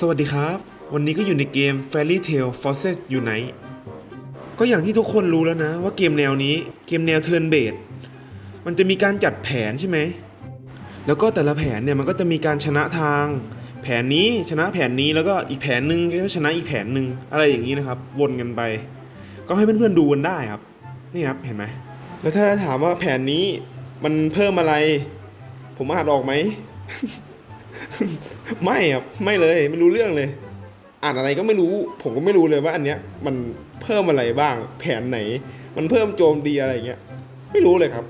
สวัสดีครับ วันนี้ก็อยู่ในเกม Fairy Tail Forces Unite ก็อย่างที่ทุกคนรู้แล้วนะ ว่าเกมแนวนี้เกมแนว Turn Based มันจะมีการจัดแผนใช่ไหม แล้วก็แต่ละแผนเนี่ยมันก็จะมีการชนะทาง แผนนี้ชนะแผนนี้แล้วก็อีกแผนหนึ่งก็ชนะอีกแผนหนึ่งอะไรอย่างนี้นะครับ วนกันไป ก็ให้เพื่อนๆดูกันได้ครับ นี่ครับเห็นไหมแล้วถ้าถามว่าแผนนี้มันเพิ่มอะไร ผมอานออกไหม ไม่ครับไม่เลยไม่รู้เรื่องเลย อ่านอะไรก็ไม่รู้ ผมก็ไม่รู้เลยว่าอันเนี้ยมันเพิ่มอะไรบ้าง แผนไหน มันเพิ่มโจมตีอะไรเงี้ยไม่รู้เลยครับ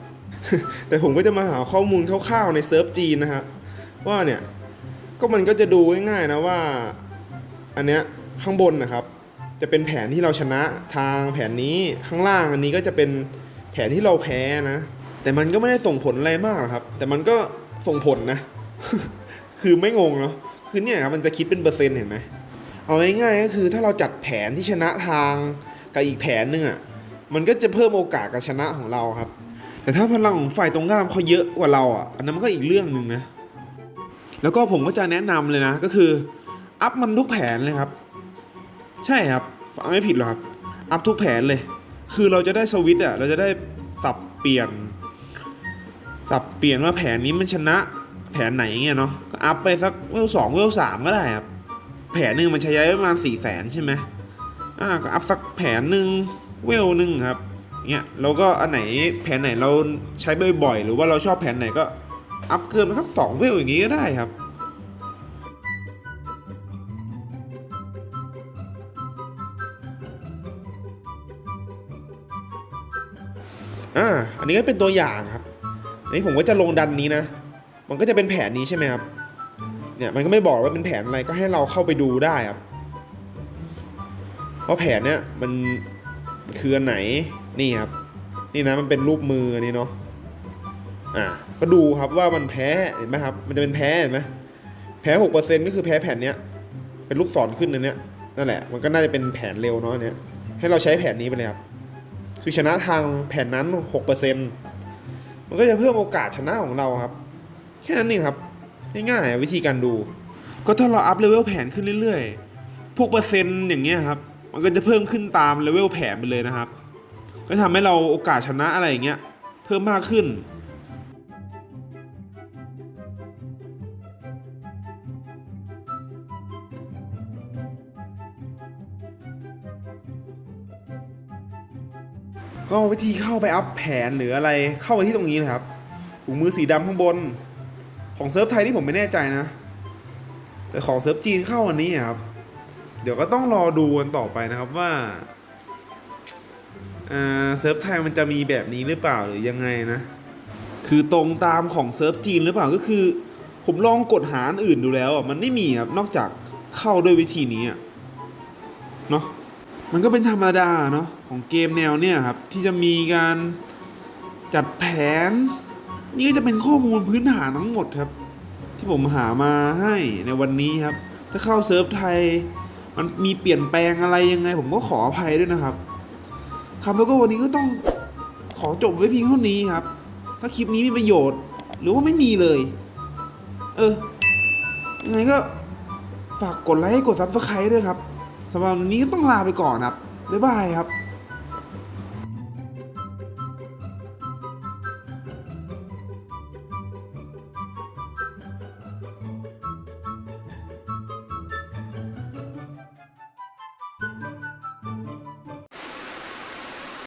แต่ผมก็จะมาหาข้อมูลคร่าวๆในเซิร์ฟจีนนะฮะว่าเนี่ยก็มันก็จะดูง่ายๆนะว่า อันเนี้ยข้างบนนะครับ จะเป็นแผนที่เราชนะทางแผนนี้ข้างล่างอันนี้ก็จะเป็นแผนที่เราแพ้นะ แต่มันก็ไม่ได้ส่งผลอะไรมากหรอกครับ แต่มันก็ส่งผลนะ คือไม่งงเนาะคือเนี่ยครับมันจะคิดเป็นเปอร์เซ็นต์เห็นไหมเอาง่ายๆก็คือถ้าเราจัดแผนที่ชนะทางกับอีกแผนหนึ่งอะมันก็จะเพิ่มโอกาสการชนะของเราครับ แต่ถ้าพลังของฝ่ายตรงข้ามเขาเยอะกว่าเราอะอันนั้นมันก็อีกเรื่องหนึ่งนะแล้วก็ผมก็จะแนะนำเลยนะก็คืออัพมันทุกแผนเลยครับ ใช่ครับฟังไม่ผิดหรอกครับอัพทุกแผนเลย คือเราจะได้สวิตช์อะเราจะได้สับเปลี่ยนสับเปลี่ยนว่าแผนนี้มันชนะ แผนไหนเงี้ยเนาะก็อัพไปสักเวลสองเวลสามก็ได้ครับแผนหนึ่งมันใช้ย้ายประมาณสี่แสนใช่ไหมอ่าก็อัพสักแผนหนึ่งเวลหนึ่งครับเงี้ยแล้วก็อันไหนแผนไหนเราใช้บ่อยๆหรือว่าเราชอบแผนไหนก็อัพเกินไปสักสองเวลอย่างงี้ก็ได้ครับอ่าอันนี้ก็เป็นตัวอย่างครับ อันนี้ผมก็จะลงดันนี้นะ มันก็จะเป็นแผนนี้ใช่ไหมครับเนี่ยมันก็ไม่บอกว่าเป็นแผนอะไรก็ให้เราเข้าไปดูได้ครับว่าแผนเนี้ยมันคืออันไหนนี่ครับนี่นะมันเป็นรูปมืออนนี้เนาะอ่าก็ดูครับว่ามันแพ้เห็นไหมครับ มันจะเป็นแพ้เห็นไหมแพ้หกเปอร์เซ็นต์ก็คือแพ้แผนเนี้ยเป็นลูกศรขึ้นอันเนี้ยนั่นแหละมันก็น่าจะเป็นแผนเร็วเนาะอันเนี้ยให้เราใช้แผนนี้ไปเลยครับคือชนะทางแผนนั้น6%มันก็จะเพิ่มโอกาสชนะของเราครับ แค่นั้นเองครับง่ายๆวิธีการดู ก็ถ้าเราอัพเลเวลแผนขึ้นเรื่อยๆ พวกเปอร์เซ็นต์อย่างเงี้ยครับ มันก็จะเพิ่มขึ้นตามเลเวลแผนไปเลยนะครับ ก็ทำให้เราโอกาสชนะอะไรอย่างเงี้ยเพิ่มมากขึ้นก็วิธีเข้าไปอัพแผนหรืออะไรเข้าไปที่ตรงนี้นะครับถุงมือสีดำข้างบน ของเซิร์ฟไทยนี่ผมไม่แน่ใจนะ แต่ของเซิร์ฟจีนเข้าวันนี้ครับ เดี๋ยวก็ต้องรอดูกันต่อไปนะครับว่าอ่าเซิร์ฟไทยมันจะมีแบบนี้หรือเปล่าหรือยังไงนะ คือตรงตามของเซิร์ฟจีนหรือเปล่าก็คือ ผมลองกดหาอันอื่นดูแล้วอะมันไม่มีครับนอกจากเข้าด้วยวิธีนี้อะเนาะมันก็เป็นธรรมดาเนาะของเกมแนวเนี่ยครับ ที่จะมีการจัดแผน นี่ก็จะเป็นข้อมูลพื้นฐานทั้งหมดครับ ที่ผมหามาให้ในวันนี้ครับ ถ้าเข้าเซิร์ฟไทย มันมีเปลี่ยนแปลงอะไรยังไง ผมก็ขออภัยด้วยนะครับครับแล้วก็วันนี้ก็ต้องขอจบไว้เพียงเท่านี้ครับ ถ้าคลิปนี้มีประโยชน์ หรือว่าไม่มีเลย เออยังไงก็ฝากกดไลค์กดซับสไครต์ด้วยครับสำหรับวันนี้ก็ต้องลาไปก่อนครับบ๊ายบายครับ